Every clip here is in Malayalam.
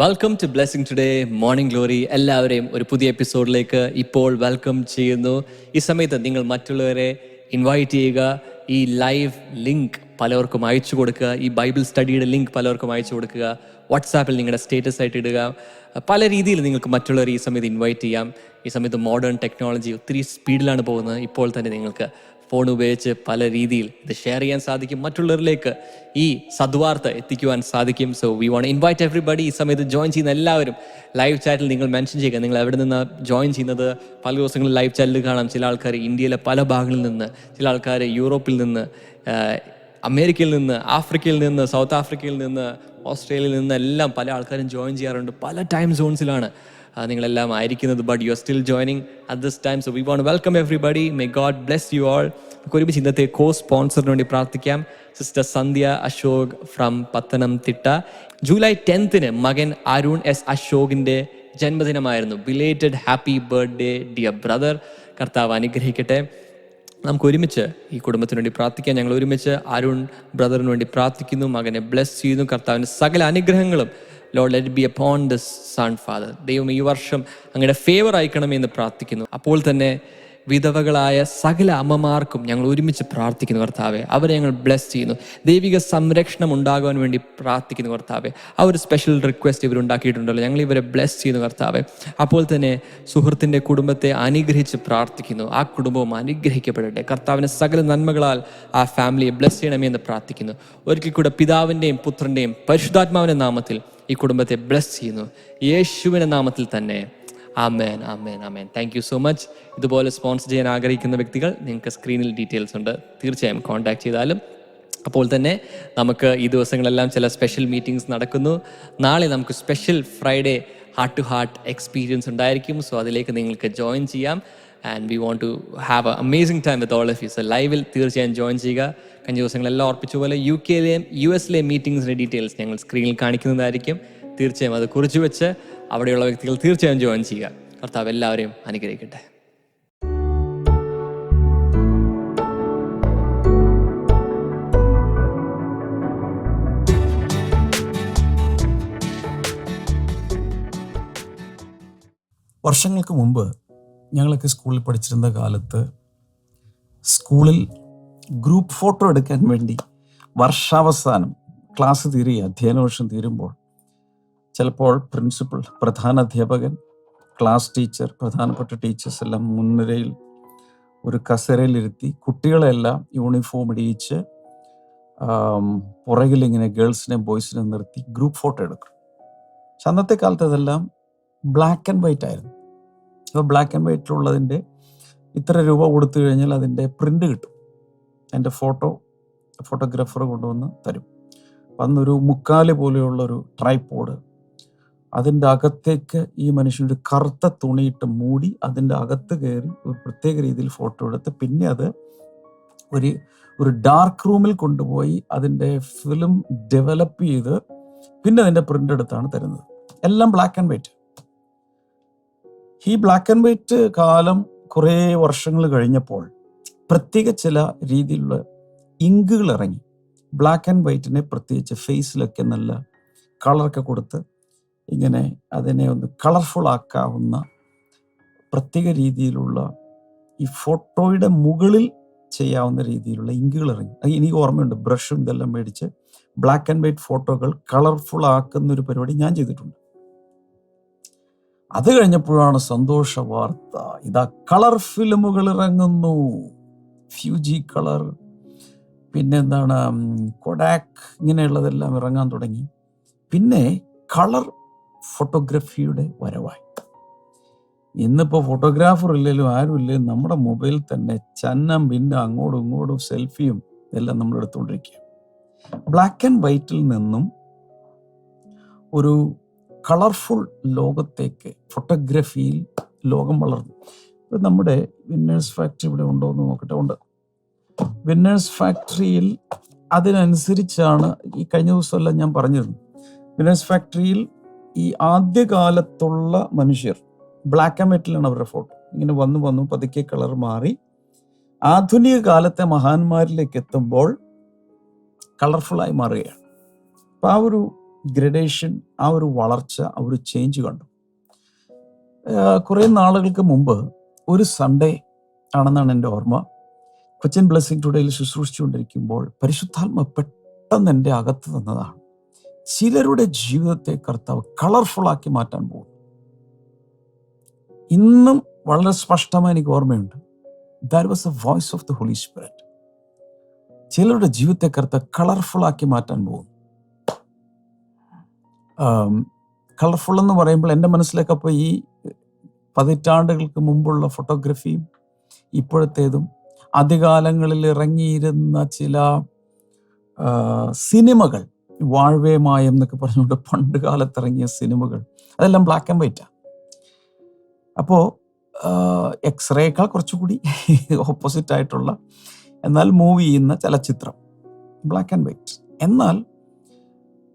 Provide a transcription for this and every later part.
Welcome to blessing today morning glory എല്ലാവരെയും ഒരു പുതിയ എപ്പിസോഡിലേക്ക് ഇപ്പോൾ വെൽക്കം ചെയ്യുന്നു. ഈ സമയത്ത് നിങ്ങൾ മറ്റുള്ളവരെ ഇൻവൈറ്റ് ചെയ്യുക. ഈ ലൈവ് ലിങ്ക് പലർക്കും അയച്ചു കൊടുക്കുക. ഈ ബൈബിൾ സ്റ്റഡിയുടെ ലിങ്ക് പലർക്കും അയച്ചു കൊടുക്കുക. വാട്സാപ്പിൽ നിങ്ങളുടെ സ്റ്റേറ്റസ് ആയിട്ട് ഇടുക. പല രീതിയിൽ നിങ്ങൾക്ക് മറ്റുള്ളവരെ ഈ സമയത്ത് ഇൻവൈറ്റ് ചെയ്യാം. ഈ സമയത്ത് മോഡേൺ ടെക്നോളജി ഒത്തിരി സ്പീഡിലാണ് പോകുന്നത്. ഇപ്പോൾ തന്നെ നിങ്ങൾക്ക് ഫോൺ ഉപയോഗിച്ച് പല രീതിയിൽ ഇത് ഷെയർ ചെയ്യാൻ സാധിക്കും. മറ്റുള്ളവരിലേക്ക് ഈ സദ്വാർത്ത എത്തിക്കുവാൻ സാധിക്കും. So we want invite everybody ഈ സമയത്ത് ജോയിൻ ചെയ്യുന്ന എല്ലാവരും ലൈവ് ചാറ്റിൽ നിങ്ങൾ മെൻഷൻ ചെയ്യുക. നിങ്ങൾ എവിടെ നിന്ന് ജോയിൻ ചെയ്യുന്നത്? പല ദിവസങ്ങളിൽ ലൈവ് ചാറ്റിൽ കാണാം. ചില ആൾക്കാർ ഇന്ത്യയിലെ പല ഭാഗങ്ങളിൽ നിന്ന് ചില ആൾക്കാർ യൂറോപ്പിൽ നിന്ന് അമേരിക്കയിൽ നിന്ന് ആഫ്രിക്കയിൽ നിന്ന് സൗത്ത് ആഫ്രിക്കയിൽ നിന്ന് ഓസ്ട്രേലിയയിൽ നിന്നെല്ലാം പല ആൾക്കാരും ജോയിൻ ചെയ്യാറുണ്ട്. പല ടൈം സോൺസിലാണ് നിങ്ങളെല്ലാം ആയിരിക്കുന്നത്. But you are still joining at this time so we want welcome everybody may God bless you all നമുക്ക് ഒരുമിച്ച് ഇന്നത്തെ കോ സ്പോൺസറിന് വേണ്ടി പ്രാർത്ഥിക്കാം. Sister Sandhya Ashok from Pathanamthitta July ടെൻത്തിന് മകൻ അരുൺ എസ് അശോകിന്റെ ജന്മദിനമായിരുന്നു. Belated happy birthday dear brother കർത്താവ് അനുഗ്രഹിക്കട്ടെ. നമുക്ക് ഒരുമിച്ച് ഈ കുടുംബത്തിന് വേണ്ടി പ്രാർത്ഥിക്കാം. ഞങ്ങൾ ഒരുമിച്ച് അരുൺ ബ്രദറിന് വേണ്ടി പ്രാർത്ഥിക്കുന്നു. മകനെ ബ്ലെസ് ചെയ്യുന്നു. കർത്താവിന്റെ സകല അനുഗ്രഹങ്ങളും Lord let be upon the son father ദൈവം ഈ വർഷം അങ്ങയുടെ ഫേവർ അയക്കണമെന്ന് പ്രാർത്ഥിക്കുന്നു. അപ്പോൾ തന്നെ വിധവകളായ സകല അമ്മമാർക്കും ഞങ്ങൾ ഒരുമിച്ച് പ്രാർത്ഥിക്കുന്നു കർത്താവെ. അവരെ ഞങ്ങൾ ബ്ലെസ് ചെയ്യുന്നു. ദൈവിക സംരക്ഷണം ഉണ്ടാകുവാൻ വേണ്ടി പ്രാർത്ഥിക്കുന്നു കർത്താവെ. ആ ഒരു സ്പെഷ്യൽ റിക്വസ്റ്റ് ഇവർ ഉണ്ടാക്കിയിട്ടുണ്ടല്ലോ. ഞങ്ങൾ ഇവരെ ബ്ലെസ് ചെയ്യുന്നു കർത്താവെ. അപ്പോൾ തന്നെ സുഹൃത്തിന്റെ കുടുംബത്തെ അനുഗ്രഹിച്ച് പ്രാർത്ഥിക്കുന്നു. ആ കുടുംബവും അനുഗ്രഹിക്കപ്പെടട്ടെ. കർത്താവിന് സകല നന്മകളാൽ ആ ഫാമിലിയെ ബ്ലെസ് ചെയ്യണമേ എന്ന് പ്രാർത്ഥിക്കുന്നു. ഒരിക്കൽ കൂടെ പിതാവിന്റെയും പുത്രന്റെയും പരിശുദ്ധാത്മാവിന്റെ നാമത്തിൽ ഈ കുടുംബത്തെ ബ്ലെസ് ചെയ്യുന്നു. യേശുവിന്റെ നാമത്തിൽ തന്നെ. ആമേൻ ആമേൻ ആമേൻ. താങ്ക് യു സോ മച്ച് ഇതുപോലെ സ്പോൺസർ ചെയ്യാൻ ആഗ്രഹിക്കുന്ന വ്യക്തികൾ നിങ്ങൾക്ക് സ്ക്രീനിൽ ഡീറ്റെയിൽസ് ഉണ്ട്. തീർച്ചയായും കോൺടാക്ട് ചെയ്താലും. അപ്പോൾ തന്നെ നമുക്ക് ഈ ദിവസങ്ങളെല്ലാം ചില സ്പെഷ്യൽ മീറ്റിംഗ്സ് നടക്കുന്നു. നാളെ നമുക്ക് special Friday heart to heart experience ഉണ്ടായിരിക്കും. സോ അതിലേക്ക് നിങ്ങൾക്ക് ജോയിൻ ചെയ്യാം. And we want to have a amazing time with all of you so ലൈവിൽ തീർച്ചയായും ജോയിൻ ചെയ്യുക. കഴിഞ്ഞ ദിവസങ്ങളെല്ലാം ഓർപ്പിച്ച പോലെ യു കെയിലെയും യു എസിലെയും മീറ്റിംഗ്സിന്റെ ഡീറ്റെയിൽസ് ഞങ്ങൾ സ്ക്രീനിൽ കാണിക്കുന്നതായിരിക്കും. തീർച്ചയായും അത് കുറിച്ച് വെച്ച് അവിടെയുള്ള വ്യക്തികൾ തീർച്ചയായും ജോയിൻ ചെയ്യുക. കർത്താവ് എല്ലാവരെയും അനുഗ്രഹിക്കട്ടെ. വർഷങ്ങൾക്ക് മുമ്പ് ഞങ്ങളൊക്കെ സ്കൂളിൽ പഠിച്ചിരുന്ന കാലത്ത് സ്കൂളിൽ ഗ്രൂപ്പ് ഫോട്ടോ എടുക്കാൻ വേണ്ടി വർഷാവസാനം ക്ലാസ് തീരി അധ്യയന വർഷം തീരുമ്പോൾ ചിലപ്പോൾ പ്രിൻസിപ്പൾ പ്രധാന അധ്യാപകൻ ക്ലാസ് ടീച്ചർ പ്രധാനപ്പെട്ട ടീച്ചേഴ്സ് എല്ലാം മുൻനിരയിൽ ഒരു കസേരയിലിരുത്തി കുട്ടികളെല്ലാം യൂണിഫോം ഇടിയിച്ച് പുറകിലിങ്ങനെ ഗേൾസിനെയും ബോയ്സിനെയും നിർത്തി ഗ്രൂപ്പ് ഫോട്ടോ എടുക്കും. പക്ഷെ അന്നത്തെ കാലത്ത് അതെല്ലാം ബ്ലാക്ക് ആൻഡ് വൈറ്റ് ആയിരുന്നു. അപ്പോൾ ബ്ലാക്ക് ആൻഡ് വൈറ്റിലുള്ളതിന്റെ ഇത്ര രൂപ കൊടുത്തു കഴിഞ്ഞാൽ അതിന്റെ പ്രിന്റ് കിട്ടും. അതിന്റെ ഫോട്ടോ ഫോട്ടോഗ്രാഫർ കൊണ്ടുവന്ന് തരും. അന്നൊരു മുക്കാൽ പോലെയുള്ളൊരു ട്രൈപ്പോഡ് അതിന്റെ അകത്തേക്ക് ഈ മനുഷ്യനൊരു കറുത്ത തുണിയിട്ട് മൂടി അതിന്റെ അകത്ത് കയറി ഒരു പ്രത്യേക രീതിയിൽ ഫോട്ടോ എടുത്ത് പിന്നെ അത് ഒരു ഒരു ഡാർക്ക് റൂമിൽ കൊണ്ടുപോയി അതിന്റെ ഫിലിം ഡെവലപ്പ് ചെയ്ത് പിന്നെ അതിന്റെ പ്രിന്റ് എടുത്താണ് തരുന്നത്. എല്ലാം ബ്ലാക്ക് ആൻഡ് വൈറ്റ് ഈ ബ്ലാക്ക് ആൻഡ് വൈറ്റ് കാലം കുറേ വർഷങ്ങൾ കഴിഞ്ഞപ്പോൾ പ്രത്യേക ചില രീതിയിലുള്ള ഇങ്കുകൾ ഇറങ്ങി. ബ്ലാക്ക് ആൻഡ് വൈറ്റിനെ പ്രത്യേകിച്ച് ഫേസിലൊക്കെ നല്ല കളറൊക്കെ കൊടുത്ത് ഇങ്ങനെ അതിനെ ഒന്ന് കളർഫുൾ ആക്കാവുന്ന പ്രത്യേക രീതിയിലുള്ള ഈ ഫോട്ടോയുടെ മുകളിൽ ചെയ്യാവുന്ന രീതിയിലുള്ള ഇങ്കുകൾ ഇറങ്ങി. എനിക്ക് ഓർമ്മയുണ്ട്. ബ്രഷും ഇതെല്ലാം മേടിച്ച് ബ്ലാക്ക് ആൻഡ് വൈറ്റ് ഫോട്ടോകൾ കളർഫുൾ ആക്കുന്ന ഒരു പരിപാടി ഞാൻ ചെയ്തിട്ടുണ്ട്. അത് കഴിഞ്ഞപ്പോഴാണ് സന്തോഷ വാർത്ത. ഇതാ കളർ ഫിലിമുകൾ ഇറങ്ങുന്നു. ഫ്യൂജി കളർ പിന്നെ എന്താണ് കൊഡാക്ക് ഇങ്ങനെയുള്ളതെല്ലാം ഇറങ്ങാൻ തുടങ്ങി. പിന്നെ കളർ ഫോട്ടോഗ്രഫിയുടെ വരവായി. ഇന്നിപ്പോൾ ഫോട്ടോഗ്രാഫർ ഇല്ലെങ്കിലും ആരും ഇല്ലെങ്കിലും നമ്മുടെ മൊബൈൽ തന്നെ ചന്നം പിന്നെ അങ്ങോട്ടും ഇങ്ങോട്ടും സെൽഫിയും എല്ലാം നമ്മൾ എടുത്തുകൊണ്ടിരിക്കുക ബ്ലാക്ക് ആൻഡ് വൈറ്റിൽ നിന്നും ഒരു കളർഫുൾ ലോകത്തേക്ക് ഫോട്ടോഗ്രഫിയിൽ ലോകം വളർന്നു. ഇപ്പം നമ്മുടെ വിന്നേഴ്സ് ഫാക്ടറി ഇവിടെ ഉണ്ടോ എന്ന് നോക്കട്ടെ. ഉണ്ട്. വിന്നേഴ്സ് ഫാക്ടറിയിൽ അതിനനുസരിച്ചാണ് ഈ കഴിഞ്ഞ ദിവസമെല്ലാം ഞാൻ പറഞ്ഞിരുന്നു. വിന്നേഴ്സ് ഫാക്ടറിയിൽ ഈ ആദ്യകാലത്തുള്ള മനുഷ്യർ ബ്ലാക്ക് ആൻഡ് വൈറ്റിലാണ് അവരുടെ ഫോട്ടോ ഇങ്ങനെ വന്നു വന്നു പതുക്കെ കളർ മാറി. ആധുനിക കാലത്തെ മഹാന്മാരിലേക്ക് എത്തുമ്പോൾ കളർഫുള്ളായി മാറുകയാണ്. അപ്പം ആ ഒരു ഗ്രഡേഷൻ ആ ഒരു വളർച്ച ആ ഒരു ചേഞ്ച് കണ്ടു. കുറേ നാളുകൾക്ക് മുമ്പ് ഒരു സൺഡേ ആണെന്നാണ് എന്റെ ഓർമ്മ. കൊച്ചിൻ ബ്ലെസ്സിങ് ടുഡേയിൽ ശുശ്രൂഷിച്ചുകൊണ്ടിരിക്കുമ്പോൾ പരിശുദ്ധാത്മ പെട്ടെന്ന് എന്റെ അകത്ത് തന്നതാണ്. ചിലരുടെ ജീവിതത്തെ കർത്താവ് കളർഫുൾ ആക്കി മാറ്റാൻ പോകും ഇന്നും വളരെ സ്പഷ്ടമായി എനിക്ക് ഓർമ്മയുണ്ട്. That was a voice of the Holy Spirit ചിലരുടെ ജീവിതത്തെ കർത്താവ് കളർഫുൾ ആക്കി മാറ്റാൻ പോകും കളർഫുൾ എന്ന് പറയുമ്പോൾ എന്റെ മനസ്സിലേക്ക് അപ്പോൾ ഈ പതിറ്റാണ്ടുകൾക്ക് മുമ്പുള്ള ഫോട്ടോഗ്രഫിയും ഇപ്പോഴത്തേതും ആദ്യകാലങ്ങളിൽ ഇറങ്ങിയിരുന്ന ചില ആ, സിനിമകൾ വാഴ്വേമായം എന്നൊക്കെ പറഞ്ഞുകൊണ്ട് പണ്ട് കാലത്ത് ഇറങ്ങിയ സിനിമകൾ. അതെല്ലാം ബ്ലാക്ക് ആൻഡ് വൈറ്റാണ് അപ്പോൾ എക്സ്റേക്കാൾ കുറച്ചുകൂടി ഓപ്പോസിറ്റ് ആയിട്ടുള്ള എന്നാൽ മൂവ് ചെയ്യുന്ന ചലച്ചിത്രം. ബ്ലാക്ക് ആൻഡ് വൈറ്റ് എന്നാൽ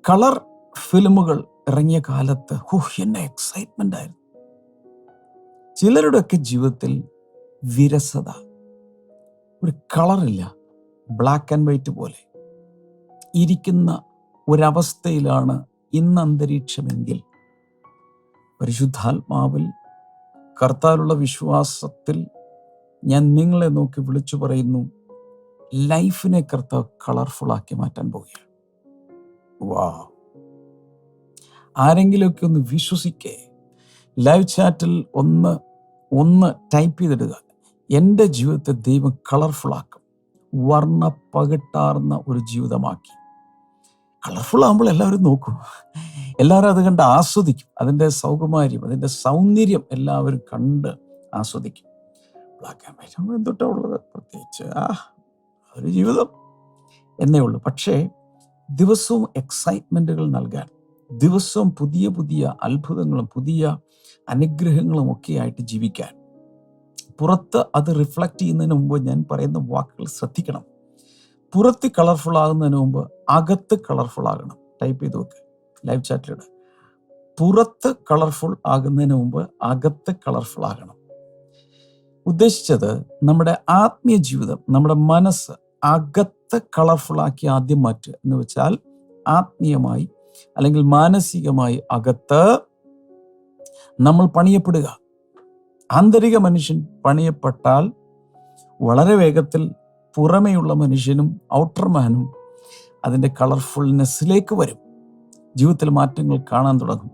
കളർ ഫിലിമുകൾ ഇറങ്ങിയ കാലത്ത് ഹോ എന്നെ എക്സൈറ്റ്മെന്റ് ആയിരുന്നു. ചിലരുടെയൊക്കെ ജീവിതത്തിൽ വിരസത. ഒരു കളറില്ല ബ്ലാക്ക് ആൻഡ് വൈറ്റ് പോലെ. ഇരിക്കുന്ന ഒരവസ്ഥയിലാണ് ഇന്ന് അന്തരീക്ഷമെങ്കിൽ. പരിശുദ്ധാത്മാവിൽ കർത്താലുള്ള വിശ്വാസത്തിൽ ഞാൻ നിങ്ങളെ നോക്കി വിളിച്ചു പറയുന്നു ലൈഫിനെ കർത്താവ് കളർഫുൾ ആക്കി മാറ്റാൻ പോവുകയാണ്. വാ ആരെങ്കിലുമൊക്കെ ഒന്ന് വിശ്വസിക്കേ. ലൈവ് ചാറ്റിൽ ഒന്ന് ഒന്ന് ടൈപ്പ് ചെയ്തിടുക. എന്റെ ജീവിതത്തെ ദൈവം കളർഫുൾ ആക്കും വർണ പകിട്ടാർന്ന ഒരു ജീവിതമാക്കി. കളർഫുൾ ആകുമ്പോൾ എല്ലാവരും നോക്കും. എല്ലാവരും അത് കണ്ട് ആസ്വദിക്കും. അതിന്റെ സൗകുമാര്യം അതിന്റെ സൗന്ദര്യം എല്ലാവരും കണ്ട് ആസ്വദിക്കും. ബ്ലാക്ക് ആൻഡ് വൈറ്റ് ആകുമ്പോൾ എന്തൊട്ടാ ഉള്ളത്? പ്രത്യേകിച്ച് ആ ഒരു ജീവിതം എന്നേ ഉള്ളൂ. പക്ഷേ ദിവസവും എക്സൈറ്റ്മെന്റുകൾ നൽകാൻ ദിവസവും പുതിയ പുതിയ അത്ഭുതങ്ങളും പുതിയ അനുഗ്രഹങ്ങളും ഒക്കെ ആയിട്ട് ജീവിക്കാൻ പുറത്ത് അത് റിഫ്ലക്റ്റ് ചെയ്യുന്നതിന് മുമ്പ് ഞാൻ പറയുന്ന വാക്കുകൾ ശ്രദ്ധിക്കണം. പുറത്ത് കളർഫുൾ ആകുന്നതിന് മുമ്പ് അകത്ത് കളർഫുൾ ആകണം. ടൈപ്പ് ചെയ്ത് നോക്ക്. ലൈവ് ചാറ്റിലൂടെ പുറത്ത് കളർഫുൾ ആകുന്നതിന് മുമ്പ് അകത്ത് കളർഫുൾ ആകണം. ഉദ്ദേശിച്ചത് നമ്മുടെ ആത്മീയ ജീവിതം നമ്മുടെ മനസ്സ് അകത്ത് കളർഫുൾ ആക്കി ആദ്യം മാറ്റുക. എന്ന് വെച്ചാൽ ആത്മീയമായി അല്ലെങ്കിൽ മാനസികമായി അകത്ത് നമ്മൾ പണിയപ്പെടുക. ആന്തരിക മനുഷ്യൻ പണിയപ്പെട്ടാൽ വളരെ വേഗത്തിൽ പുറമേയുള്ള മനുഷ്യനും ഔട്ടർ മാനും അതിന്റെ കളർഫുൾനെസ്സിലേക്ക് വരും. ജീവിതത്തിൽ മാറ്റങ്ങൾ കാണാൻ തുടങ്ങും.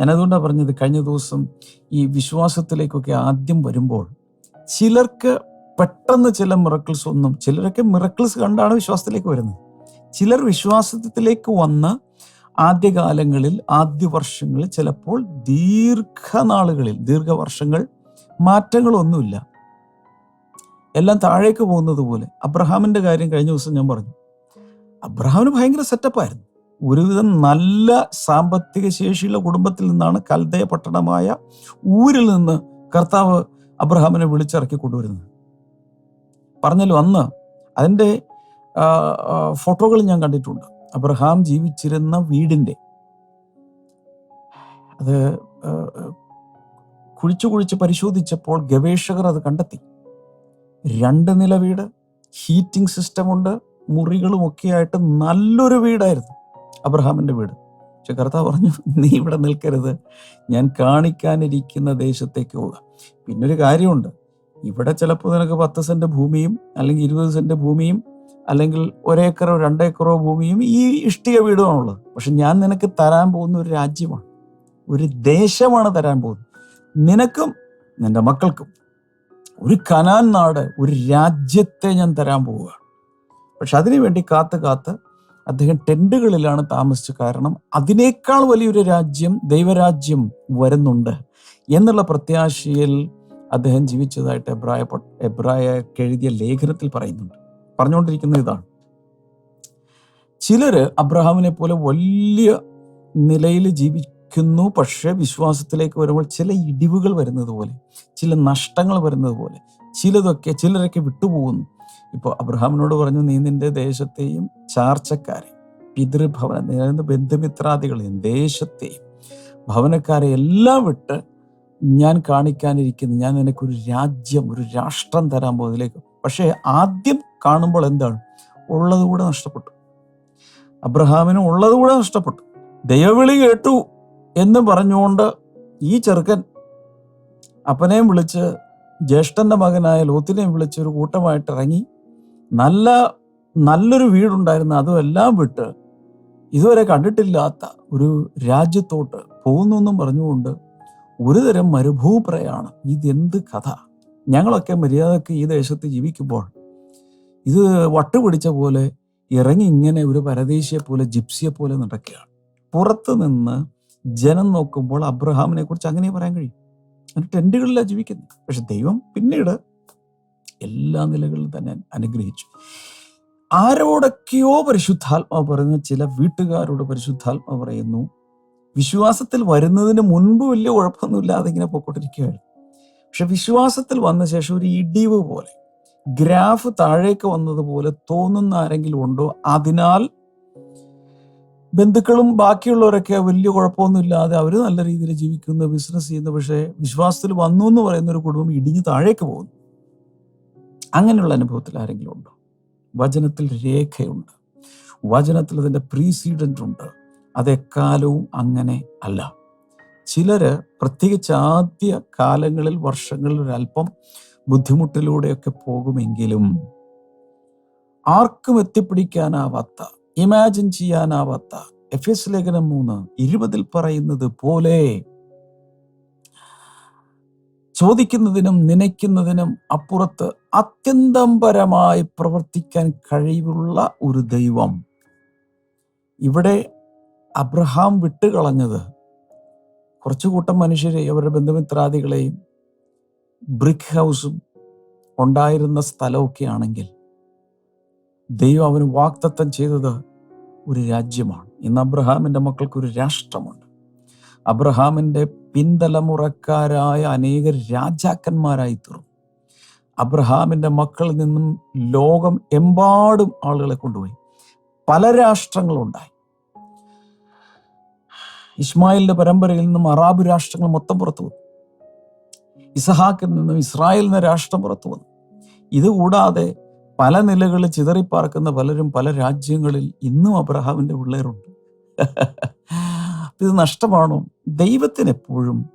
ഞാനതുകൊണ്ടാണ് പറഞ്ഞത് കഴിഞ്ഞ ദിവസം ഈ വിശ്വാസത്തിലേക്കൊക്കെ ആദ്യം വരുമ്പോൾ ചിലർക്ക് പെട്ടെന്ന് ചില മിറക്കിൾസ് ഒന്നും ചിലരൊക്കെ മിറക്കിൾസ് കണ്ടാണ് വിശ്വാസത്തിലേക്ക് വരുന്നത്. ചിലർ വിശ്വാസത്തിലേക്ക് വന്ന് ആദ്യകാലങ്ങളിൽ ആദ്യ വർഷങ്ങളിൽ ചിലപ്പോൾ ദീർഘനാളുകളിൽ ദീർഘവർഷങ്ങൾ മാറ്റങ്ങളൊന്നുമില്ല. എല്ലാം താഴേക്ക് പോകുന്നത് പോലെ. അബ്രഹാമിന്റെ കാര്യം കഴിഞ്ഞ ദിവസം ഞാൻ പറഞ്ഞു. അബ്രഹാമിന് ഭയങ്കര സെറ്റപ്പായിരുന്നു. ഒരുവിധം നല്ല സാമ്പത്തിക ശേഷിയുള്ള കുടുംബത്തിൽ നിന്നാണ് കൽദയ പട്ടണമായ ഊരിൽ നിന്ന് കർത്താവ് അബ്രഹാമിനെ വിളിച്ചിറക്കി കൊണ്ടുവരുന്നത്. പറഞ്ഞല്ലോ അന്ന് അതിന്റെ ഫോട്ടോകൾ ഞാൻ കണ്ടിട്ടുണ്ട്. അബ്രഹാം ജീവിച്ചിരുന്ന വീടിന്റെ അത് കുഴിച്ചു കുഴിച്ച് പരിശോധിച്ചപ്പോൾ ഗവേഷകർ അത് കണ്ടെത്തി. രണ്ട് നില വീട് ഹീറ്റിംഗ് സിസ്റ്റമുണ്ട് മുറികളും ഒക്കെ ആയിട്ട് നല്ലൊരു വീടായിരുന്നു. അബ്രഹാമിന്റെ വീട്. പക്ഷെ കർത്താവ് പറഞ്ഞു നീ ഇവിടെ നിൽക്കരുത്. ഞാൻ കാണിക്കാനിരിക്കുന്ന ദേശത്തേക്ക് പോവുക പിന്നൊരു കാര്യമുണ്ട്. ഇവിടെ ചിലപ്പോൾ നിനക്ക് പത്ത് സെന്റ് ഭൂമിയും അല്ലെങ്കിൽ ഇരുപത് സെന്റ് ഭൂമിയും അല്ലെങ്കിൽ ഒരേക്കറോ രണ്ടേക്കറോ ഭൂമിയും ഈ ഇഷ്ടിക വീടുമാണുള്ളത്. പക്ഷെ ഞാൻ നിനക്ക് തരാൻ പോകുന്ന ഒരു രാജ്യമാണ്. ഒരു ദേശമാണ് തരാൻ പോകുന്നത്. നിനക്കും നിന്റെ മക്കൾക്കും ഒരു കനാൻ നാട് ഒരു രാജ്യത്തെ ഞാൻ തരാൻ പോവുകയാണ് പക്ഷെ അതിനുവേണ്ടി കാത്ത് കാത്ത് അദ്ദേഹം ടെന്റുകളിലാണ് താമസിച്ചത്. കാരണം അതിനേക്കാൾ വലിയൊരു രാജ്യം ദൈവരാജ്യം വരുന്നുണ്ട് എന്നുള്ള പ്രത്യാശയിൽ അദ്ദേഹം ജീവിച്ചതായിട്ട് എബ്രായ എബ്രായ എഴുതിയ ലേഖനത്തിൽ പറയുന്നുണ്ട്. പറഞ്ഞുകൊണ്ടിരിക്കുന്ന ഇതാണ്. ചിലര് അബ്രഹാമിനെ പോലെ വലിയ നിലയിൽ ജീവിക്കുന്നു പക്ഷേ വിശ്വാസത്തിലേക്ക് വരുമ്പോൾ ചില ഇടിവുകൾ വരുന്നത് പോലെ ചില നഷ്ടങ്ങൾ വരുന്നത് പോലെ ചിലതൊക്കെ ചിലരൊക്കെ വിട്ടുപോകുന്നു. ഇപ്പോൾ അബ്രഹാമിനോട് പറഞ്ഞു നീ നിന്റെ ദേശത്തെയും ചാർച്ചക്കാരെ പിതൃഭവന ബന്ധുമിത്രാദികളെയും ദേശത്തെയും ഭവനക്കാരെ എല്ലാം വിട്ട് ഞാൻ കാണിക്കാനിരിക്കുന്നു. ഞാൻ നിനക്കൊരു രാജ്യം ഒരു രാഷ്ട്രം തരാൻ പോകുന്നതിലേക്ക്. പക്ഷേ ആദ്യം കാണുമ്പോൾ എന്താണ്? ഉള്ളത് കൂടെ നഷ്ടപ്പെട്ടു. അബ്രഹാമിന് ഉള്ളത് കൂടെ നഷ്ടപ്പെട്ടു. ദൈവവിളി കേട്ടു. എന്ന് പറഞ്ഞുകൊണ്ട് ഈ ചെറുക്കൻ അപ്പനെയും വിളിച്ച് ജ്യേഷ്ഠന്റെ മകനായ ലോത്തിനെയും വിളിച്ച് ഒരു കൂട്ടമായിട്ട് ഇറങ്ങി നല്ല നല്ലൊരു വീടുണ്ടായിരുന്നു. അതുമെല്ലാം വിട്ട് ഇതുവരെ കണ്ടിട്ടില്ലാത്ത ഒരു രാജ്യത്തോട്ട് പോകുന്നു എന്നും പറഞ്ഞുകൊണ്ട് ഒരു തരം മരുഭൂപ്രയാണ്. ഇതെന്ത് കഥ? ഞങ്ങളൊക്കെ മര്യാദയ്ക്ക് ഈ ദേശത്ത് ജീവിക്കുമ്പോൾ ഇത് വട്ടുപിടിച്ച പോലെ ഇറങ്ങി ഇങ്ങനെ ഒരു പരദേശിയെ പോലെ ജിപ്സിയെ പോലെ നടക്കുകയാണ്. പുറത്തു നിന്ന് ജനം നോക്കുമ്പോൾ അബ്രഹാമിനെ കുറിച്ച് അങ്ങനെ പറയാൻ കഴിയും. അങ്ങനെ ടെൻഡുകളിലാണ് ജീവിക്കുന്നത് പക്ഷെ ദൈവം പിന്നീട് എല്ലാ നിലകളിലും തന്നെ അനുഗ്രഹിച്ചു. ആരോടൊക്കെയോ പരിശുദ്ധാത്മാവ് പറയുന്ന ചില വീട്ടുകാരോട് പരിശുദ്ധാത്മാവ് പറയുന്നു വിശ്വാസത്തിൽ വരുന്നതിന് മുൻപ് വലിയ കുഴപ്പമൊന്നുമില്ലാതെ ഇങ്ങനെ പൊക്കോട്ടിരിക്കുകയായിരുന്നു പക്ഷെ വിശ്വാസത്തിൽ വന്ന ശേഷം ഒരു ഇടിവ് പോലെ ഗ്രാഫ് താഴേക്ക് വന്നതുപോലെ തോന്നുന്ന ആരെങ്കിലും ഉണ്ടോ? അതിനാൽ ബന്ധുക്കളും ബാക്കിയുള്ളവരൊക്കെ വലിയ കുഴപ്പമൊന്നുമില്ലാതെ അവർ നല്ല രീതിയിൽ ജീവിക്കുന്നു ബിസിനസ് ചെയ്യുന്നു. പക്ഷേ വിശ്വാസത്തിൽ വന്നു എന്ന് പറയുന്ന ഒരു കുടുംബം ഇടിഞ്ഞ് താഴേക്ക് പോകുന്നു. അങ്ങനെയുള്ള അനുഭവത്തിൽ ആരെങ്കിലും ഉണ്ടോ? വചനത്തിൽ രേഖയുണ്ട്. വചനത്തിൽ അതിന്റെ പ്രീസീഡന്റ് ഉണ്ട്. അതെക്കാലവും അങ്ങനെ അല്ല. ചിലര് പ്രത്യേകിച്ച് ആദ്യ കാലങ്ങളിൽ വർഷങ്ങളിൽ ഒരല്പം ബുദ്ധിമുട്ടിലൂടെയൊക്കെ പോകുമെങ്കിലും ആർക്കും എത്തിപ്പിടിക്കാനാവാത്ത ഇമാജിൻ ചെയ്യാനാവാത്ത എഫ് എസ് ലേഖനം മൂന്ന് ഇരുപതിൽ പറയുന്നത് പോലെ ചോദിക്കുന്നതിനും നനയ്ക്കുന്നതിനും അപ്പുറത്ത് അത്യന്തംപരമായി പ്രവർത്തിക്കാൻ കഴിവുള്ള ഒരു ദൈവം. ഇവിടെ അബ്രഹാം വിട്ടുകളഞ്ഞത് കുറച്ചു കൂട്ടം മനുഷ്യരെ അവരുടെ ബന്ധുമിത്രാദികളെയും ബ്രിക്ക് ഹൗസും ഉണ്ടായിരുന്ന സ്ഥലമൊക്കെ ആണെങ്കിൽ ദൈവം അവന് വാക്തത്വം ചെയ്തത് ഒരു രാജ്യമാണ്. ഇന്ന് അബ്രഹാമിന്റെ മക്കൾക്ക് ഒരു രാഷ്ട്രമുണ്ട്. അബ്രഹാമിന്റെ പിന്തലമുറക്കാരായ അനേക രാജാക്കന്മാരായി തീർന്നു. അബ്രഹാമിന്റെ മക്കളിൽ നിന്നും ലോകം എമ്പാടും ആളുകളെ കൊണ്ടുപോയി. പല രാഷ്ട്രങ്ങളുണ്ടായി. ഇസ്മായിലിന്റെ പരമ്പരയിൽ നിന്നും അറാബ് രാഷ്ട്രങ്ങൾ മൊത്തം പുറത്തു വന്നു. ഇസഹാക്കിൽ നിന്നും ഇസ്രായേലിന്റെ രാഷ്ട്രം പുറത്തു വന്നു. ഇതുകൂടാതെ പല നിലകളിൽ ചിതറിപ്പാർക്കുന്ന പലരും പല രാജ്യങ്ങളിൽ ഇന്നും അബ്രഹാമിന്റെ പിള്ളേരുണ്ട്. ഇത് നഷ്ടമാണോ? ദൈവത്തിന് എപ്പോഴും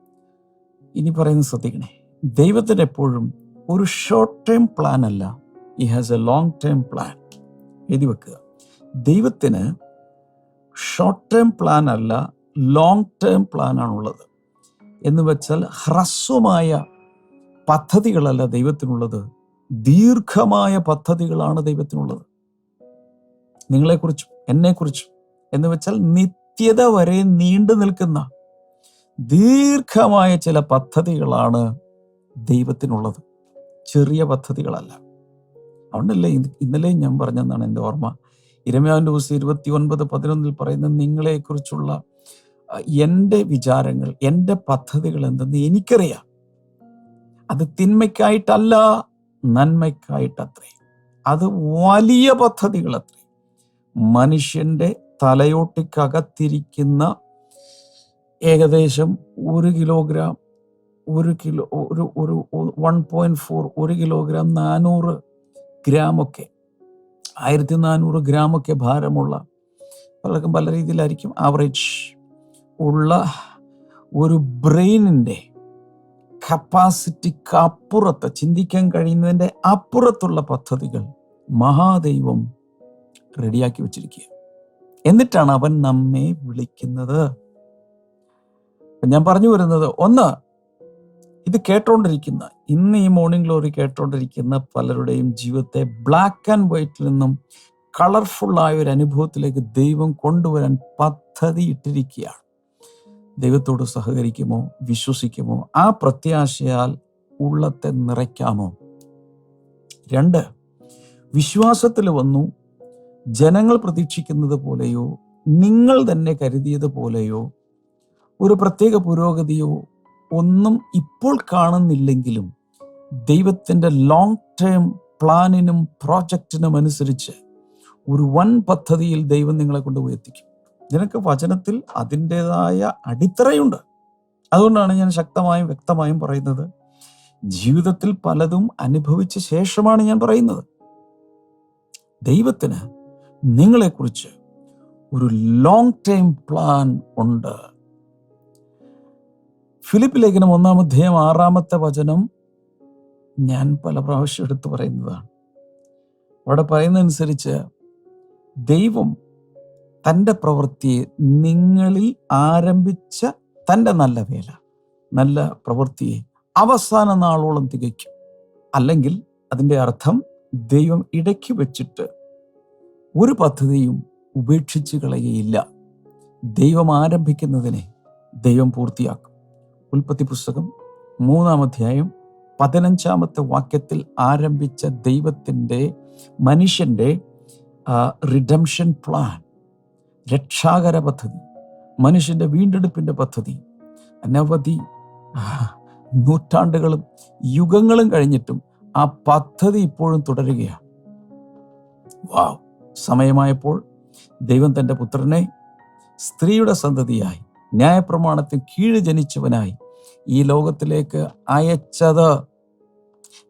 ഇനി പറയുന്നത് ശ്രദ്ധിക്കണേ. ദൈവത്തിന് എപ്പോഴും ഒരു ഷോർട്ട് ടേം പ്ലാൻ അല്ല. He has a long term plan എഴുതി വെക്കുക. ദൈവത്തിന് ഷോർട്ട് ടേം പ്ലാൻ അല്ല ലോങ് ടേം പ്ലാൻ ആണുള്ളത്. എന്ന് വെച്ചാൽ ഹ്രസ്വമായ പദ്ധതികളല്ല ദൈവത്തിനുള്ളത്. ദീർഘമായ പദ്ധതികളാണ് ദൈവത്തിനുള്ളത്. നിങ്ങളെക്കുറിച്ചും എന്നെക്കുറിച്ചും എന്ന് വെച്ചാൽ നിത്യത വരെ നീണ്ടു നിൽക്കുന്ന ദീർഘമായ ചില പദ്ധതികളാണ് ദൈവത്തിനുള്ളത്. ചെറിയ പദ്ധതികളല്ല. അതുകൊണ്ടല്ലേ ഇന്ന് ഇന്നലെയും ഞാൻ പറഞ്ഞെന്നാണ് എന്റെ ഓർമ്മ. ഇരമ്യാവിന്റെ ദിവസം ഇരുപത്തി ഒൻപത് പതിനൊന്നിൽ പറയുന്ന നിങ്ങളെക്കുറിച്ചുള്ള എന്റെ വിചാരങ്ങൾ എന്റെ പദ്ധതികൾ എന്തെന്ന് എനിക്കറിയാം. അത് തിന്മയ്ക്കായിട്ടല്ല നന്മയ്ക്കായിട്ടത്രേ. അത് വലിയ പദ്ധതികൾ അത്രേ മനുഷ്യന്റെ തലയോട്ടിക്കകത്തിരിക്കുന്ന ഏകദേശം ഒരു കിലോഗ്രാം ഒരു കിലോ ഒരു ഒരു വൺ പോയിന്റ് ഫോർ ഒരു കിലോഗ്രാം നാനൂറ് ഗ്രാമൊക്കെ ആയിരത്തി നാനൂറ് ഗ്രാമൊക്കെ ഭാരമുള്ള പലർക്കും പല രീതിയിലായിരിക്കും ആവറേജ് ഉള്ള ഒരു ബ്രെയിനിന്റെ കപ്പാസിറ്റിക്ക് അപ്പുറത്ത് ചിന്തിക്കാൻ കഴിയുന്നതിന്റെ അപ്പുറത്തുള്ള പദ്ധതികൾ മഹാദൈവം റെഡിയാക്കി വെച്ചിരിക്കുക എന്നിട്ടാണ് അവൻ നമ്മെ വിളിക്കുന്നത്. ഞാൻ പറഞ്ഞു വരുന്നത് ഒന്ന് ഇത് കേട്ടോണ്ടിരിക്കുന്ന ഇന്ന് ഈ മോർണിംഗ് ഗ്ലോറി കേട്ടോണ്ടിരിക്കുന്ന പലരുടെയും ജീവിതത്തെ ബ്ലാക്ക് ആൻഡ് വൈറ്റിൽ നിന്നും കളർഫുള്ളായ ഒരു അനുഭവത്തിലേക്ക് ദൈവം കൊണ്ടുവരാൻ പദ്ധതി ഇട്ടിരിക്കുകയാണ് ദൈവത്തോട് സഹകരിക്കുമോ? വിശ്വസിക്കുമോ? ആ പ്രത്യാശയാൽ ഉള്ളത്തെ നിറയ്ക്കാമോ? രണ്ട് വിശ്വാസത്തിൽ വന്നു ജനങ്ങൾ പ്രതീക്ഷിക്കുന്നത് പോലെയോ നിങ്ങൾ തന്നെ കരുതിയത് പോലെയോ ഒരു പ്രത്യേക പുരോഗതിയോ ഒന്നും ഇപ്പോൾ കാണുന്നില്ലെങ്കിലും ദൈവത്തിന്റെ ലോങ് ടേം പ്ലാനിനും പ്രോജക്റ്റിനും അനുസരിച്ച് ഒരു വൻ പദ്ധതിയിൽ ദൈവം നിങ്ങളെ കൊണ്ടുപോയി എത്തിക്കും ഇതിനൊക്കെ വചനത്തിൽ അതിന്റെതായ അടിത്തറയുണ്ട്. അതുകൊണ്ടാണ് ഞാൻ ശക്തമായും വ്യക്തമായും പറയുന്നത് ജീവിതത്തിൽ പലതും അനുഭവിച്ച ശേഷമാണ് ഞാൻ പറയുന്നത്. ദൈവത്തിന് നിങ്ങളെക്കുറിച്ച് ഒരു ലോങ് ടൈം പ്ലാൻ ഉണ്ട്. ഫിലിപ്പ് ലേഖനം ഒന്നാം അധ്യായം ആറാമത്തെ വചനം ഞാൻ പല പ്രാവശ്യം എടുത്തു പറയുന്നതാണ്. അവിടെ പറയുന്നതനുസരിച്ച് ദൈവം തന്റെ പ്രവൃത്തിയെ നിങ്ങളിൽ ആരംഭിച്ച തന്റെ നല്ല വേല നല്ല പ്രവൃത്തിയെ അവസാന നാളോളം തികയ്ക്കും. അല്ലെങ്കിൽ അതിന്റെ അർത്ഥം ദൈവം ഇടയ്ക്ക് വെച്ചിട്ട് ഒരു പദ്ധതിയും ഉപേക്ഷിച്ച് കളയുകയില്ല. ദൈവം ആരംഭിക്കുന്നതിനെ ദൈവം പൂർത്തിയാക്കും. ഉൽപ്പത്തി പുസ്തകം മൂന്നാം അധ്യായം പതിനഞ്ചാമത്തെ വാക്യത്തിൽ ആരംഭിച്ച ദൈവത്തിന്റെ മനുഷ്യന്റെ റിഡംഷൻ പ്ലാൻ രക്ഷാകര പദ്ധതി മനുഷ്യന്റെ വീണ്ടെടുപ്പിന്റെ പദ്ധതി അനവധി നൂറ്റാണ്ടുകളും യുഗങ്ങളും കഴിഞ്ഞിട്ടും ആ പദ്ധതി ഇപ്പോഴും തുടരുകയാണ്. വാവ്. സമയമായപ്പോൾ ദൈവം തന്റെ പുത്രനെ സ്ത്രീയുടെ സന്തതിയായി ന്യായപ്രമാണത്തിന് കീഴ് ജനിച്ചവനായി ഈ ലോകത്തിലേക്ക് അയച്ചത്.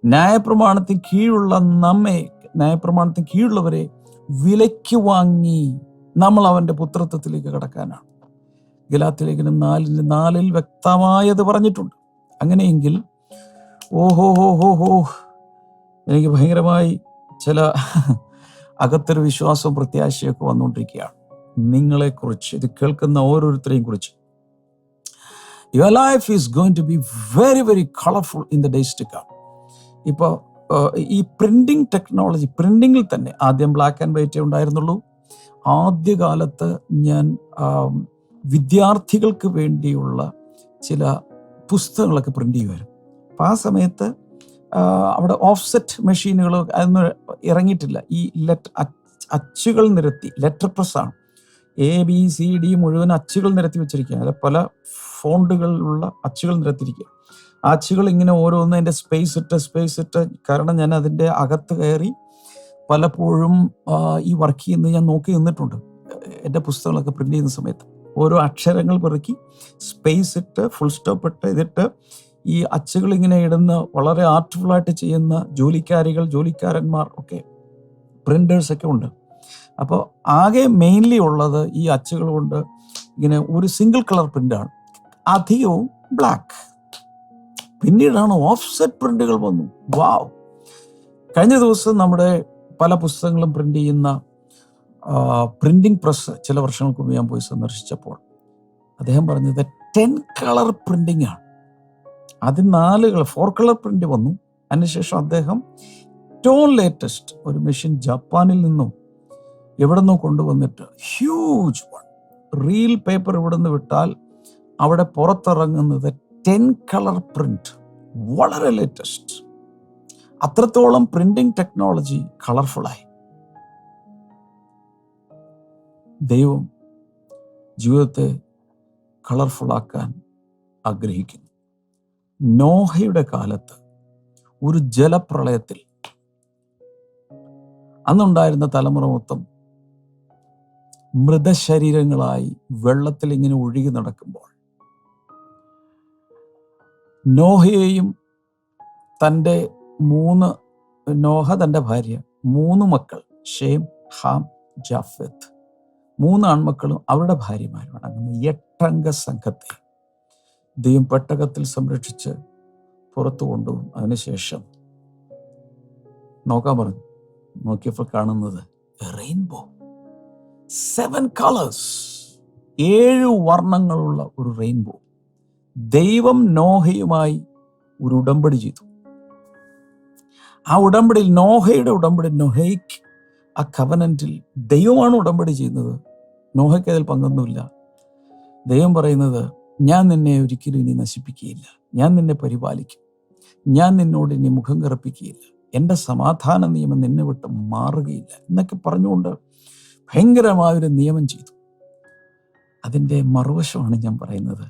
ന്യായപ്രമാണത്തിന് കീഴുള്ള നമ്മെ ന്യായപ്രമാണത്തിന് കീഴുള്ളവരെ വിലയ്ക്ക് വാങ്ങി. നമ്മൾ അവന്റെ പുത്രത്വത്തിലേക്ക് കടക്കാനാണ്. ഗലാത്തിലേഖനം നാലിന് നാലിൽ വ്യക്തമായത് പറഞ്ഞിട്ടുണ്ട്. അങ്ങനെയെങ്കിൽ ഓഹോ ഹോ ഹോ ഹോ എനിക്ക് ഭയങ്കരമായി ചില അകത്തൊരു വിശ്വാസവും പ്രത്യാശയൊക്കെ വന്നുകൊണ്ടിരിക്കുകയാണ്. നിങ്ങളെക്കുറിച്ച് ഇത് കേൾക്കുന്ന ഓരോരുത്തരെയും കുറിച്ച്. Your life is going to be very very colourful in the days to come ഇപ്പോൾ ഈ പ്രിന്റിംഗ് ടെക്നോളജി പ്രിന്റിങ്ങിൽ തന്നെ ആദ്യം ബ്ലാക്ക് ആൻഡ് വൈറ്റേ ഉണ്ടായിരുന്നുള്ളൂ. ആദ്യകാലത്ത് ഞാൻ വിദ്യാർത്ഥികൾക്ക് വേണ്ടിയുള്ള ചില പുസ്തകങ്ങളൊക്കെ പ്രിന്റ് ചെയ്യുമായിരുന്നു. അപ്പം ആ സമയത്ത് അവിടെ ഓഫ്സെറ്റ് മെഷീനുകൾ അതൊന്നും ഇറങ്ങിയിട്ടില്ല. ഈ ലെറ്റ് അച്ചുകൾ നിരത്തി ലെറ്റർ പ്രസ്സാണ്. എ ബി സി ഡി മുഴുവൻ അച്ചുകൾ നിരത്തി വെച്ചിരിക്കുകയാണ്. അതായത് പല ഫോണ്ടുകളിലുള്ള അച്ചുകൾ നിരത്തിയിരിക്കുക അച്ചുകൾ ഇങ്ങനെ ഓരോന്ന് അതിന്റെ സ്പേസ് ഇട്ട് സ്പേസ് ഇട്ട് കാരണം ഞാൻ അതിന്റെ അകത്ത് കയറി പലപ്പോഴും ഈ വർക്ക് ചെയ്യുന്നത് ഞാൻ നോക്കി നിന്നിട്ടുണ്ട്. എന്റെ പുസ്തകങ്ങളൊക്കെ പ്രിന്റ് ചെയ്യുന്ന സമയത്ത്. ഓരോ അക്ഷരങ്ങൾ പെറുക്കി സ്പേസ് ഇട്ട് ഫുൾ സ്റ്റോപ്പ് ഇട്ട് ഇതിട്ട് ഈ അച്ചുകൾ ഇങ്ങനെ ഇടുന്ന വളരെ ആർട്ട്ഫുള്ളായിട്ട് ചെയ്യുന്ന ജോലിക്കാരികൾ ജോലിക്കാരന്മാർ ഒക്കെ പ്രിന്റേഴ്സ് ഒക്കെ ഉണ്ട്. അപ്പോൾ ആകെ മെയിൻലി ഉള്ളത് ഈ അച്ചുകൾ കൊണ്ട് ഇങ്ങനെ ഒരു സിംഗിൾ കളർ പ്രിന്റാണ് അധികവും ബ്ലാക്ക് പിന്നീടാണ് ഓഫ്സെറ്റ് പ്രിന്റുകൾ വന്നു. വാവ് കഴിഞ്ഞ ദിവസം നമ്മുടെ പല പുസ്തകങ്ങളും പ്രിന്റ് ചെയ്യുന്ന പ്രിന്റിംഗ് പ്രസ് ചില വർഷങ്ങൾക്ക് മുമ്പ് ഞാൻ പോയി സന്ദർശിച്ചപ്പോൾ അദ്ദേഹം പറഞ്ഞത് ടെൻ കളർ പ്രിന്റിംഗ് ആണ്. ആദ്യം നാല് കളർ ഫോർ കളർ പ്രിന്റ് വന്നു. അതിനുശേഷം അദ്ദേഹം ഏറ്റവും ലേറ്റസ്റ്റ് ഒരു മെഷീൻ ജപ്പാനിൽ നിന്നും എവിടെ നിന്നോ കൊണ്ടുവന്നിട്ട് ഹ്യൂജ് വൺ റീൽ പേപ്പർ ഇവിടെ നിന്ന് വിട്ടാൽ അവിടെ പുറത്തിറങ്ങുന്നത് ടെൻ കളർ പ്രിന്റ് വളരെ ലേറ്റസ്റ്റ് അത്രത്തോളം പ്രിന്റിംഗ് ടെക്നോളജി കളർഫുള്ളായി ദൈവം ജീവിതത്തെ കളർഫുള്ളാക്കാൻ ആഗ്രഹിക്കുന്നു. നോഹയുടെ കാലത്ത് ഒരു ജലപ്രളയത്തിൽ അന്നുണ്ടായിരുന്ന തലമുറ മൊത്തം മൃതശരീരങ്ങളായി വെള്ളത്തിൽ ഇങ്ങനെ ഒഴുകി നടക്കുമ്പോൾ നോഹയെയും തന്റെ മൂന്ന് നോഹ തന്റെ ഭാര്യ മൂന്ന് മക്കൾ ഷേം ഹാം ജാഫത്ത്. മൂന്ന് ആൺമക്കളും അവരുടെ ഭാര്യമാരും അടങ്ങുന്ന എട്ടംഗ സംഘത്തെ ദൈവം പെട്ടകത്തിൽ സംരക്ഷിച്ച് പുറത്തു കൊണ്ടുപോകും. അതിനുശേഷം നോക്കാൻ പറഞ്ഞു. നോക്കിയപ്പോൾ കാണുന്നത് റെയിൻബോ സെവൻ കളേഴ്സ് ഏഴ് വർണങ്ങളുള്ള ഒരു റെയിൻബോ ദൈവം നോഹയുമായി ഒരു ഉടമ്പടി ചെയ്തു. ആ ഉടമ്പടിയിൽ നോഹയുടെ ഉടമ്പടി നൊഹയ്ക്ക് ആ കവനന്റിൽ ദൈവമാണ് ഉടമ്പടി ചെയ്യുന്നത്. നോഹയ്ക്ക് അതിൽ പങ്കൊന്നുമില്ല. ദൈവം പറയുന്നത് ഞാൻ നിന്നെ ഒരിക്കലും ഇനി നശിപ്പിക്കുകയില്ല. ഞാൻ നിന്നെ പരിപാലിക്കും. ഞാൻ നിന്നോട് ഇനി മുഖം കറപ്പിക്കുകയില്ല. എന്റെ സമാധാന നിയമം നിന്നെ വിട്ട് മാറുകയില്ല. എന്നൊക്കെ പറഞ്ഞുകൊണ്ട് ഭയങ്കരമായൊരു നിയമം ചെയ്തു. അതിന്റെ മറുവശമാണ് ഞാൻ പറയുന്നത്.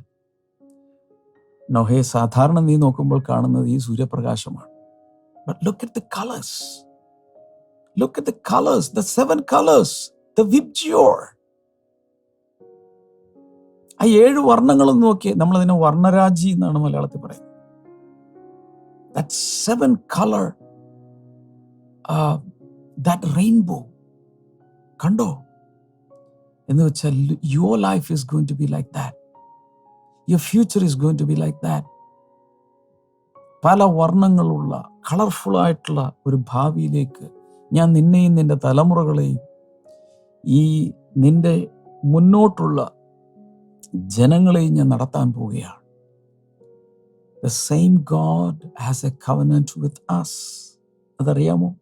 നോഹയെ സാധാരണ നീ നോക്കുമ്പോൾ കാണുന്നത് ഈ സൂര്യപ്രകാശമാണ്. But look at the colors. Look at the colors, the seven colors, the vibjor. ആ ഏഴ് വർണങ്ങളും നോക്കി നമ്മൾ അതിനെ വർണരാജി എന്നാണ് മലയാളത്തിൽ പറയുന്നത്. That seven colour that rainbow കണ്ടോ? എന്ന് വെച്ചാൽ your life is going to be like that your future is going to be like that പല വർണങ്ങളുള്ള കളർഫുൾ ആയിട്ടുള്ള ഒരു ഭാവിയിലേക്ക് ഞാൻ നിന്നെയും നിന്റെ തലമുറകളെയും ഈ നിന്റെ മുന്നോട്ടുള്ള ജനങ്ങളെയും ഞാൻ നടത്താൻ പോവുകയാണ്. The same God has a covenant with us അതറിയാമോ?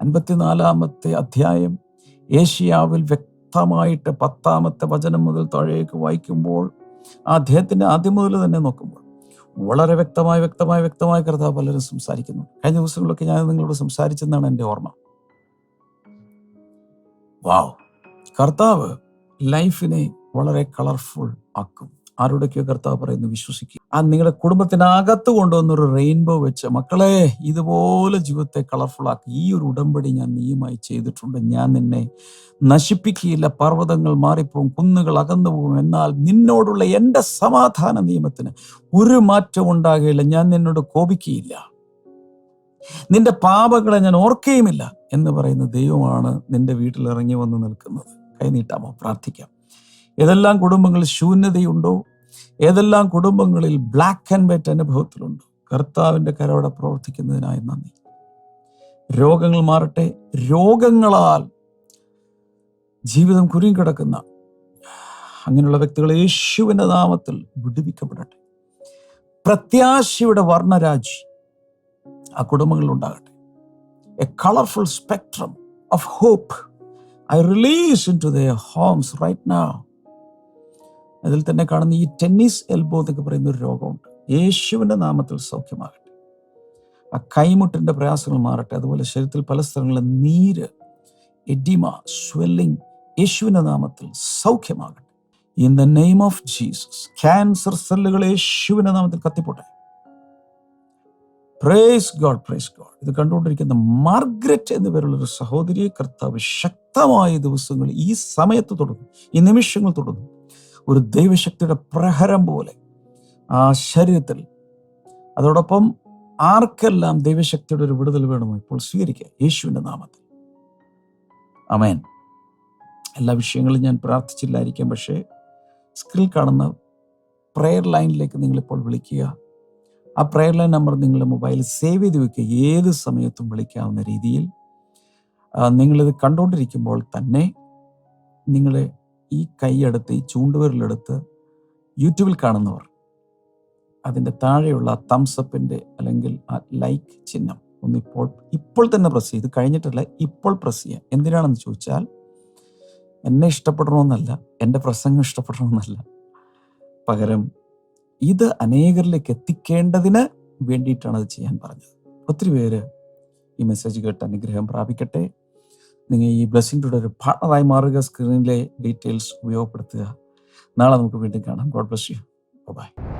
അൻപത്തിനാലാമത്തെ അധ്യായം ഏഷ്യാവിൽ വ്യക്തമായിട്ട് പത്താമത്തെ വചനം മുതൽ താഴേക്ക് വായിക്കുമ്പോൾ ആ അദ്ദേഹത്തിന്റെ ആദ്യം മുതൽ തന്നെ നോക്കുമ്പോൾ വളരെ വ്യക്തമായി വ്യക്തമായി വ്യക്തമായി കർത്താവ് പലരും സംസാരിക്കുന്നു. കഴിഞ്ഞ ദിവസങ്ങളിലൊക്കെ ഞാൻ നിങ്ങളോട് സംസാരിച്ചെന്നാണ് എന്റെ ഓർമ്മ. വാവ്. കർത്താവ് ലൈഫിനെ വളരെ കളർഫുൾ ആക്കും. ആരുടെയൊക്കെയോ കർത്താവ് പറയുന്നു വിശ്വസിക്കുക ആ നിങ്ങളുടെ കുടുംബത്തിനകത്ത് കൊണ്ടുവന്നൊരു റെയിൻബോ വെച്ച് മക്കളെ ഇതുപോലെ ജീവിതത്തെ കളർഫുൾ ആക്കി. ഈ ഒരു ഉടമ്പടി ഞാൻ നീയുമായി ചെയ്തിട്ടുണ്ട്. ഞാൻ നിന്നെ നശിപ്പിക്കുകയില്ല. പർവതങ്ങൾ മാറിപ്പോകും കുന്നുകൾ അകന്നു പോകും. എന്നാൽ നിന്നോടുള്ള എന്റെ സമാധാന നിയമത്തിന് ഒരു മാറ്റം ഉണ്ടാകുകയില്ല. ഞാൻ നിന്നോട് കോപിക്കുകയില്ല. നിന്റെ പാപങ്ങളെ ഞാൻ ഓർക്കുകയുമില്ല. എന്ന് പറയുന്ന ദൈവമാണ് നിന്റെ വീട്ടിൽ ഇറങ്ങി വന്ന് നിൽക്കുന്നത്. കൈനീട്ടാമോ? പ്രാർത്ഥിക്കാം. ഏതെല്ലാം കുടുംബങ്ങളിൽ ശൂന്യതയുണ്ടോ? ഏതെല്ലാം കുടുംബങ്ങളിൽ ബ്ലാക്ക് ആൻഡ് വൈറ്റ് അനുഭവത്തിലുണ്ടോ? കർത്താവിന്റെ കരോടെ പ്രവർത്തിക്കുന്നതിനായി നന്ദി. രോഗങ്ങൾ മാറട്ടെ. രോഗങ്ങളാൽ ജീവിതം കുരുങ്ങിക്കിടക്കുന്ന അങ്ങനെയുള്ള വ്യക്തികൾ യേശുവിന്റെ നാമത്തിൽ വിടുവിക്കപ്പെടട്ടെ. പ്രത്യാശയുടെ വർണരാജി ആ കുടുംബങ്ങളിൽ ഉണ്ടാകട്ടെ. A colourful spectrum of hope I release into the homes right now അതിൽ തന്നെ കാണുന്ന ഈ ടെന്നീസ് എൽബോ എന്നൊക്കെ പറയുന്ന ഒരു രോഗമുണ്ട്. യേശുവിന്റെ നാമത്തിൽ സൗഖ്യമാകട്ടെ. ആ കൈമുട്ടിന്റെ പ്രയാസങ്ങൾ മാറട്ടെ. അതുപോലെ ശരീരത്തിൽ പല സ്ഥലങ്ങളിലെ നീര് എഡിമ സ്വെല്ലിംഗ് യേശുവിന്റെ നാമത്തിൽ സൗഖ്യമാകട്ടെ. In the name of Jesus cancer സെല്ലുകൾ യേശുവിന്റെ നാമത്തിൽ കത്തിപ്പോട്ടെ. പ്രേസ് ഗോഡ് പ്രേസ് ഗോഡ് ഇത് കണ്ടുകൊണ്ടിരിക്കുന്ന മാർഗ്രറ്റ് എന്ന് പേരുള്ള ഒരു സഹോദരിയെ കർത്താവ് ശക്തമായ ദിവസങ്ങൾ ഈ സമയത്ത് തുടങ്ങും ഈ നിമിഷങ്ങൾ തുടങ്ങും ഒരു ദൈവശക്തിയുടെ പ്രഹരം പോലെ ആ ശരീരത്തിൽ. അതോടൊപ്പം ആർക്കെല്ലാം ദൈവശക്തിയുടെ ഒരു വിടുതൽ വേണമോ ഇപ്പോൾ സ്വീകരിക്കുക. യേശുവിന്റെ നാമത്തിൽ. അമേൻ എല്ലാ വിഷയങ്ങളും ഞാൻ പ്രാർത്ഥിച്ചില്ലായിരിക്കാം പക്ഷേ സ്ക്രീനിൽ കാണുന്ന പ്രെയർ ലൈനിലേക്ക് നിങ്ങളിപ്പോൾ വിളിക്കുക. ആ പ്രെയർ ലൈൻ നമ്പർ നിങ്ങളുടെ മൊബൈലിൽ സേവ് ചെയ്ത് വെക്കുക. ഏത് സമയത്തും വിളിക്കാവുന്ന രീതിയിൽ. നിങ്ങളിത് കണ്ടുകൊണ്ടിരിക്കുമ്പോൾ തന്നെ നിങ്ങളെ ഈ കൈയെടുത്ത് ഈ ചൂണ്ടുവിരലെടുത്ത് യൂട്യൂബിൽ കാണുന്നവർ അതിന്റെ താഴെയുള്ള തംസപ്പിന്റെ അല്ലെങ്കിൽ ആ ലൈക്ക് ചിഹ്നം ഒന്ന് ഇപ്പോൾ ഇപ്പോൾ തന്നെ പ്രസ് ചെയ്ത് കഴിഞ്ഞിട്ടല്ല ഇപ്പോൾ പ്രസ് ചെയ്യുക എന്തിനാണെന്ന് ചോദിച്ചാൽ എന്നെ ഇഷ്ടപ്പെടണമെന്നല്ല എന്റെ പ്രസംഗം ഇഷ്ടപ്പെടണമെന്നല്ല. പകരം ഇത് അനേകരിലേക്ക് എത്തിക്കേണ്ടതിന് വേണ്ടിയിട്ടാണ് അത് ചെയ്യാൻ പറഞ്ഞത്. ഒത്തിരി പേര് ഈ മെസ്സേജ് കേട്ട് അനുഗ്രഹം പ്രാപിക്കട്ടെ. നിങ്ങൾ ഈ ബ്ലെസ്സിംഗ് ടുഡേ ഒരു പാർട്ണറായി മാറുക സ്ക്രീനിലെ ഡീറ്റെയിൽസ് ഉപയോഗപ്പെടുത്തുക. നാളെ നമുക്ക് വീണ്ടും കാണാം. God bless you by